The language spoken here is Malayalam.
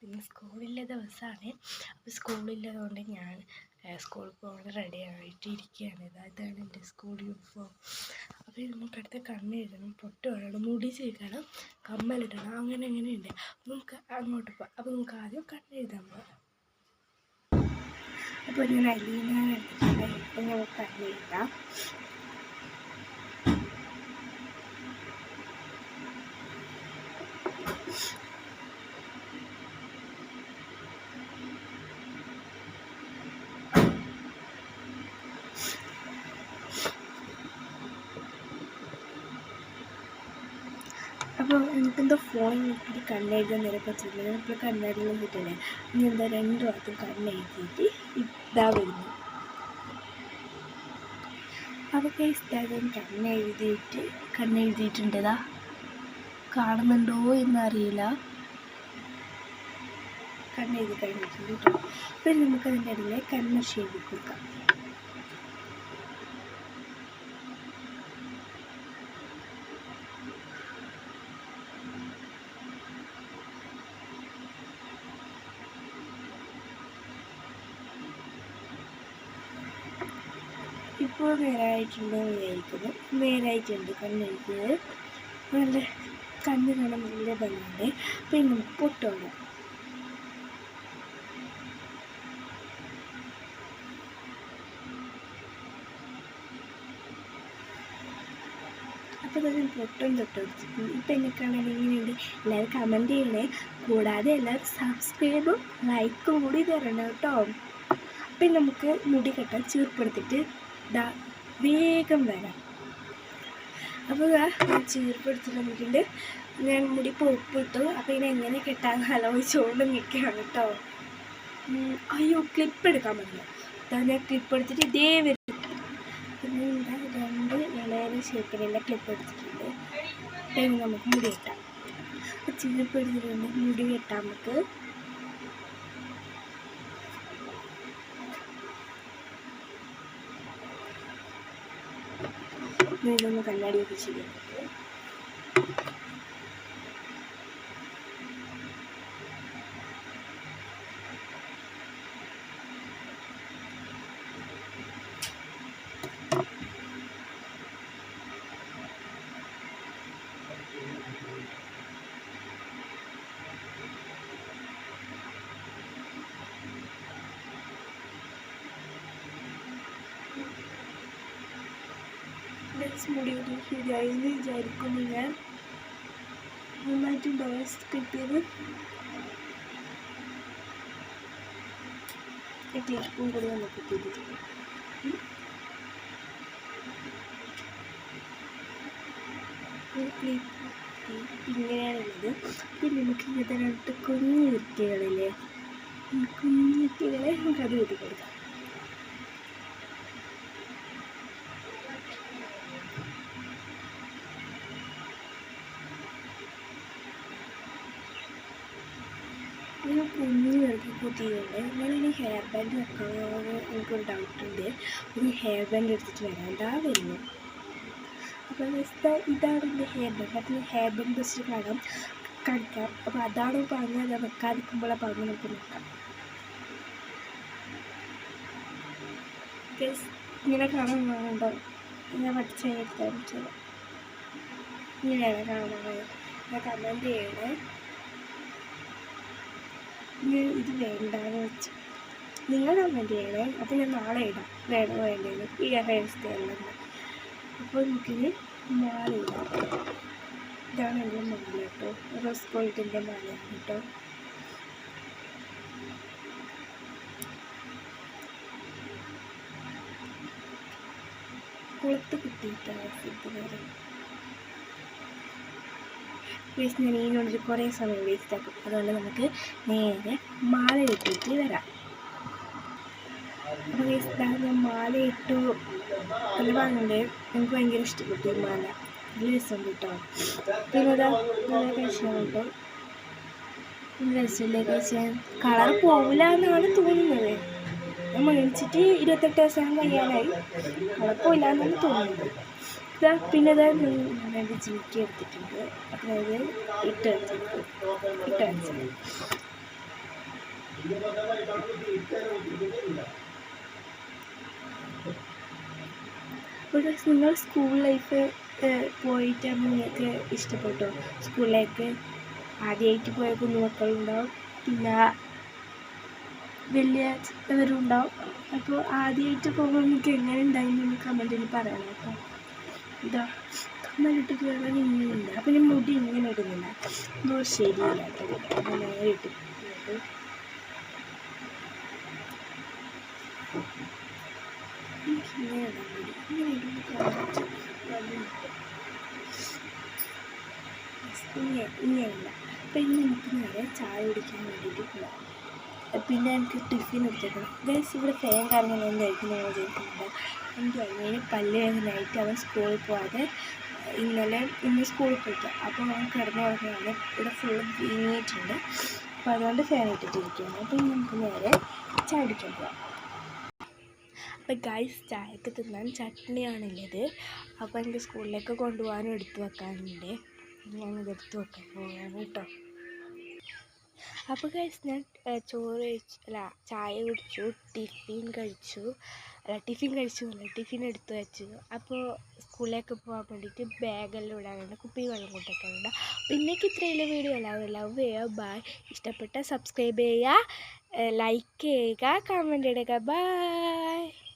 പിന്നെ സ്കൂളിലെ ദിവസമാണ്. അപ്പോൾ സ്കൂളില്ലതുകൊണ്ട് ഞാൻ സ്കൂൾ പോകാൻ റെഡി ആയിട്ട് ഇരിക്കുകയാണ് എന്റെ സ്കൂൾ യൂണിഫോം അപ്പോൾ ഇത് നമുക്ക് അടുത്ത കണ്ണ് എഴുതണം. പൊട്ട് വേണം മുടി ചെയ്യണം കമ്മലിടണം അങ്ങനെ അങ്ങനെയുണ്ട് നമുക്ക് അങ്ങോട്ട് പോകാം. അപ്പോൾ നമുക്ക് ആദ്യം കണ്ണ് എഴുതാൻ പോകാം. അപ്പോൾ ഞാൻ അലീന എടുത്തിട്ടുണ്ട് ഇപ്പം നമുക്ക് കണ്ണ് അപ്പോൾ എനിക്കെന്തോ ഫോൺ നോക്കിയിട്ട് കണ്ണെഴുതാൻ നേരെ പറ്റില്ല ഇപ്പോൾ കണ്ണാടിയിൽ കിട്ടില്ലേ ഇനി എന്താ രണ്ടു ഭാഗത്തും കണ്ണെഴുതിയിട്ട് ഇതാ വരുന്നു. അതൊക്കെ ഇഷ്ടം കണ്ണെഴുതിയിട്ട് കണ്ണെഴുതിയിട്ടുണ്ടതാ കാണുന്നുണ്ടോ എന്നറിയില്ല. കണ്ണെഴുതി കഴിഞ്ഞിട്ടുണ്ട് കേട്ടോ. ഇപ്പം നമുക്കതിന്റെ ഇടയിൽ കണ്ണ് ഷെയ്ഡ് കൊടുക്കാം ഇപ്പോൾ നേരായിട്ടുണ്ടോ എന്ന് വിചാരിക്കുന്നു. നേരായിട്ടുണ്ട് കണ്ണെഴുതിയത് നല്ല കണ്ണ് കാണാൻ നല്ല ഭംഗിയുണ്ട്. പിന്നെ പൊട്ടുണ്ട് അപ്പോൾ തന്നെ പൊട്ടും തൊട്ടെടുത്തിട്ടുണ്ട് ഇപ്പം എന്നെ കാണാൻ എങ്ങനെയുണ്ട്? എല്ലാവരും കമന്റ് ചെയ്യണേ. കൂടാതെ എല്ലാവരും സബ്സ്ക്രൈബും ലൈക്കും കൂടി തരണം കേട്ടോ. അപ്പം നമുക്ക് മുടി കെട്ടാൻ ചീർപ്പെടുത്തിട്ട് ദാ വേഗം വരാം. അപ്പോൾ ഞാൻ ചീർപ്പെടുത്തി നമുക്കുണ്ട് ഞാൻ മുടി പൊപ്പിട്ടു അപ്പോൾ ഇനി എങ്ങനെ കെട്ടാൻ ആലോചിച്ചുകൊണ്ട് നിൽക്കുകയാണ് കേട്ടോ. അയ്യോ ക്ലിപ്പ് എടുക്കാൻ പറ്റില്ല. അപ്പോൾ ഞാൻ ക്ലിപ്പ് എടുത്തിട്ട് ഇതേ വരും. പിന്നെ ഇവിടെ രണ്ട് ഇളയ ഷേപ്പിലുള്ള ക്ലിപ്പ് എടുത്തിട്ടുണ്ട്. ഇനി നമുക്ക് മുടി കെട്ടാം. അപ്പോൾ ചീർപ്പ് എടുത്തിട്ടുണ്ട്. മുടി കിട്ടാൻ നമുക്ക്. ഇതൊന്ന് കണ്ണാടിയൊക്കെ ചെയ്യാം നെക്സ്റ്റ് ഒരു ശരിയായി എന്ന് വിചാരിക്കുന്നു ഞാൻ നന്നായിട്ട് നന്നായിട്ടുണ്ടോ കിട്ടിയത് ക്ലിപ്പും കൂടി നമുക്ക് ക്ലിപ്പ് ഇങ്ങനെയാണുള്ളത് പിന്നെ നമുക്ക് ഇതിനകത്ത് കുഞ്ഞു വ്യക്തികളില്ലേ കുഞ്ഞു വ്യക്തികളെ നമുക്കത് എഴുതി കൊടുക്കാം. ഞാൻ കുഞ്ഞു വെറുതെ കുത്തിയിട്ടുണ്ട് ഞാനിനി ഹെയർ ബാൻഡ് വെക്കണമെന്ന് എനിക്കൊരു ഡൗട്ടുണ്ട് ഒരു ഹെയർ ബാൻഡ് എടുത്തിട്ട് വരാം. ഇതാ വരുന്നു. അപ്പോൾ ഇതാ ഇതാണ് എന്റെ ഹെയർ ബാൻഡ് അപ്പോൾ ഞാൻ ഹെയർ ബാൻഡ് വെച്ചിട്ട് കാണാം കളിക്കാം അപ്പോൾ അതാണ് പറഞ്ഞത്. ഞാൻ വെക്കാതിരിക്കുമ്പോഴാണ് പറഞ്ഞ് നമുക്ക് നോക്കാം. ഇങ്ങനെ കാണാൻ വേണ്ടോ ഞാൻ പഠിച്ച കഴിഞ്ഞിട്ട് ഇങ്ങനെയാണ് കാണാൻ ഞാൻ കമന്റ് ചെയ്യണേ. ഇത് വേണ്ടാന്ന് വെച്ചു. നിങ്ങൾ കമന്റ് ചെയ്യണേ അപ്പോൾ ഞാൻ നാളെ ഇടാം. വേണോ വേണ്ടേന്ന്. ഈ ഹെയർ സ്റ്റൈലിൽ അപ്പോൾ എനിക്കിത് മാല ഇടാം. ഇതാണ് എന്റെ മാല കേട്ടോ. റോസ് ഗോൾഡിന്റെ മാലയാണ് കേട്ടോ. കുളത്ത് കിട്ടിയിട്ടാണ് ഇതുവരെ വേസ്റ്റ് ഞാൻ ഇതിനോട് കുറേ സമയം വേസ്റ്റ് ആക്കും അതുകൊണ്ട് നമുക്ക് നേരെ മാല ഇട്ടിട്ട് വരാം അപ്പോൾ വേസ്റ്റ് ഞാൻ മാല ഇട്ടു നല്ല ഭാഗമുണ്ട് എനിക്ക് ഭയങ്കര ഇഷ്ടപ്പെട്ടു ഈ മാല. നല്ല രസമുണ്ട് കേട്ടോ. പിന്നെ നല്ല കഴിച്ചാൽ കേട്ടോ കഴിച്ചാൽ കളർ പോവില്ല എന്നാണ് തോന്നുന്നത്. ഞാൻ മേടിച്ചിട്ട് ഇരുപത്തെട്ട് ദിവസം കഴിയാനായി. കളർ പോയില്ല എന്നാണ് തോന്നുന്നത്. ഇതാ പിന്നെ ഇതാ രണ്ട് ജിമിക്ക് എടുത്തിട്ടുണ്ട്. അതായത് ഇട്ട് വെച്ചിട്ടുണ്ട് ഇട്ട് വെച്ചത് ഇവിടെ നിങ്ങൾ സ്കൂൾ ലൈഫ് പോയിട്ട് നിങ്ങൾക്ക് ഇഷ്ടപ്പെട്ടോ? സ്കൂളിലേക്ക് ആദ്യമായിട്ട് പോയ കുഞ്ഞുമക്കളുണ്ടാവും പിന്നെ വലിയ ചിത്രവരുണ്ടാവും അപ്പോൾ ആദ്യമായിട്ട് പോകുമ്പോൾ നിങ്ങൾക്ക് എങ്ങനെ ഉണ്ടായിരുന്നു കമന്റിൽ പറയണം കേട്ടോ. ഇതാ കമ്മലിട്ട് കയറാൻ ഇങ്ങനെയുണ്ട് അപ്പം ഞാൻ മുടി ഇങ്ങനെ ഇടുന്നില്ല. എന്തോ ശരിയില്ല നേരെ ഇട്ടു എനിക്ക് ഇങ്ങനെ ഇങ്ങനെ ഇങ്ങനെ ഇങ്ങനെയല്ല അപ്പം ഇന്ന് നമുക്ക് നേരെ ചായ കുടിക്കാൻ വേണ്ടിയിട്ട് പോകാം പിന്നെ എനിക്ക് ടിഫിൻ എടുത്തേക്കണം. ഗൈസ് ഇവിടെ ഫാൻ കാരണം ഞാൻ നിങ്ങൾ വിചാരിക്കുന്നുണ്ട് എന്റെ അനിയന് പല്ല് നൈറ്റ് അവൻ സ്കൂളിൽ പോകാതെ ഇന്നലെ ഇന്ന് സ്കൂളിൽ പോയിട്ട്. അപ്പോൾ അവൻ കിടന്നു പറഞ്ഞാണ് ഇവിടെ ഫുള്ള് വീങ്ങിയിട്ടുണ്ട്. അപ്പോൾ അതുകൊണ്ട് ഫാൻ ഇട്ടിട്ടിരിക്കുകയാണ്. അപ്പോൾ നമുക്ക് നേരെ ചായ പോവാം. പോകാം അപ്പോൾ ഗൈസ് ചായക്ക് തിന്നാൻ ചട്നിയാണുള്ളത് അപ്പോൾ എനിക്ക് സ്കൂളിലേക്ക് കൊണ്ടുപോകാനും എടുത്തു വെക്കാനുണ്ട്. ഞാനത് എടുത്തു വെക്കാൻ പോവാണ് കേട്ടോ. അപ്പോൾ കഴിച്ച് ഞാൻ ചോറ് കഴിച്ചു അല്ല ചായ കുടിച്ചു ടിഫിൻ കഴിച്ചു. ടിഫിൻ കഴിച്ചു ടിഫിൻ എടുത്തു വെച്ചു. അപ്പോൾ സ്കൂളിലേക്ക് പോകാൻ വേണ്ടിയിട്ട് ബാഗെല്ലാം ഇടാനുണ്ട് കുപ്പി വെള്ളം കൊണ്ടൊക്കെയുണ്ട്. ഇന്നേക്ക് ഇത്രയുള്ള വീഡിയോ. എല്ലാവരും ലവ് ചെയ്യുക. ബായ് ഇഷ്ടപ്പെട്ട സബ്സ്ക്രൈബ് ചെയ്യുക. ലൈക്ക് ചെയ്യുക. കമന്റ് ഇടുക. ബായ്